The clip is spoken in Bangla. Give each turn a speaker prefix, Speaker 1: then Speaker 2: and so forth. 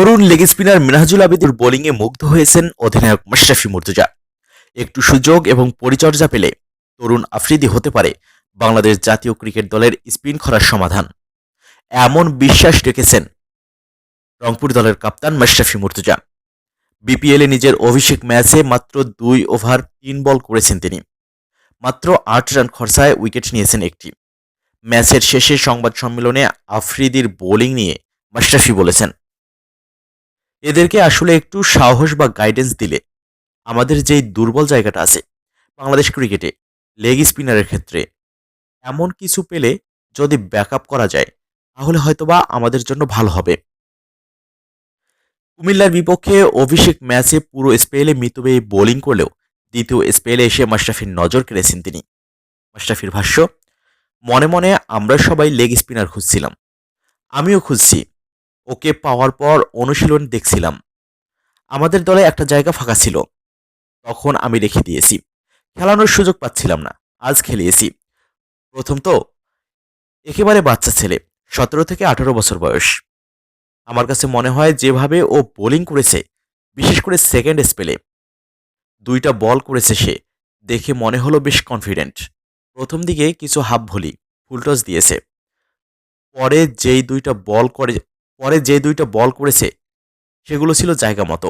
Speaker 1: তরুণ লেগ স্পিনার মিনহাজুল আবেদুর বোলিংয়ে মুগ্ধ হয়েছেন অধিনায়ক মাশরাফি মুর্তজা। একটু সুযোগ এবং পরিচর্যা পেলে তরুণ আফ্রিদি হতে পারে বাংলাদেশ জাতীয় ক্রিকেট দলের স্পিন খরার সমাধান। এমন বিশ্বাস রেখেছেন রংপুর দলের কাপ্তান মাশরাফি মুর্তজা। বিপিএলে নিজের অভিষেক ম্যাচে মাত্র দুই ওভার, তিন বল করেছেন তিনি। মাত্র আট রান খরচায় উইকেট নিয়েছেন একটি। ম্যাচের শেষে সংবাদ সম্মেলনে আফ্রিদির বোলিং নিয়ে মাশরাফি বলেছেন এদেরকে আসলে একটু সাহস বা গাইডেন্স দিলে আমাদের যেই দুর্বল জায়গাটা আছে বাংলাদেশ ক্রিকেটে লেগ স্পিনারের ক্ষেত্রে, এমন কিছু পেলে যদি ব্যাকআপ করা যায়, তাহলে হয়তোবা আমাদের জন্য ভালো হবে। কুমিল্লার বিপক্ষে অভিষেক ম্যাচে পুরো স্পেলে মিতব্যয়ী বোলিং করলেও দ্বিতীয় স্পেলে এসে মাশরাফির নজর কেড়েছেন তিনি। মাশরাফির ভাষ্য, মনে মনে আমরা সবাই লেগ স্পিনার খুঁজছিলাম। আমিও খুঁজছি। ওকে পাওয়ার পর অনুশীলন দেখছিলাম। আমাদের দলে একটা জায়গা ফাঁকা ছিল। তখন আমি রেখে দিয়েছি। খেলানোর সুযোগ পাচ্ছিলাম না। আজ খেলিয়েছি। প্রথম তো একেবারে বাচ্চা ছেলে, সতেরো থেকে আঠারো বছর বয়স। আমার কাছে মনে হয় যেভাবে ও বোলিং করেছে, বিশেষ করে সেকেন্ড স্পেলে। দুইটা বল করেছে সে। দেখে মনে হলো বেশ কনফিডেন্ট প্রথম দিকে কিছু হাফ ভলি ফুলটস দিয়েছে। পরে যেই দুইটা বল করে পরে যে দুইটা বল করেছে সেগুলো ছিল জায়গা মতো।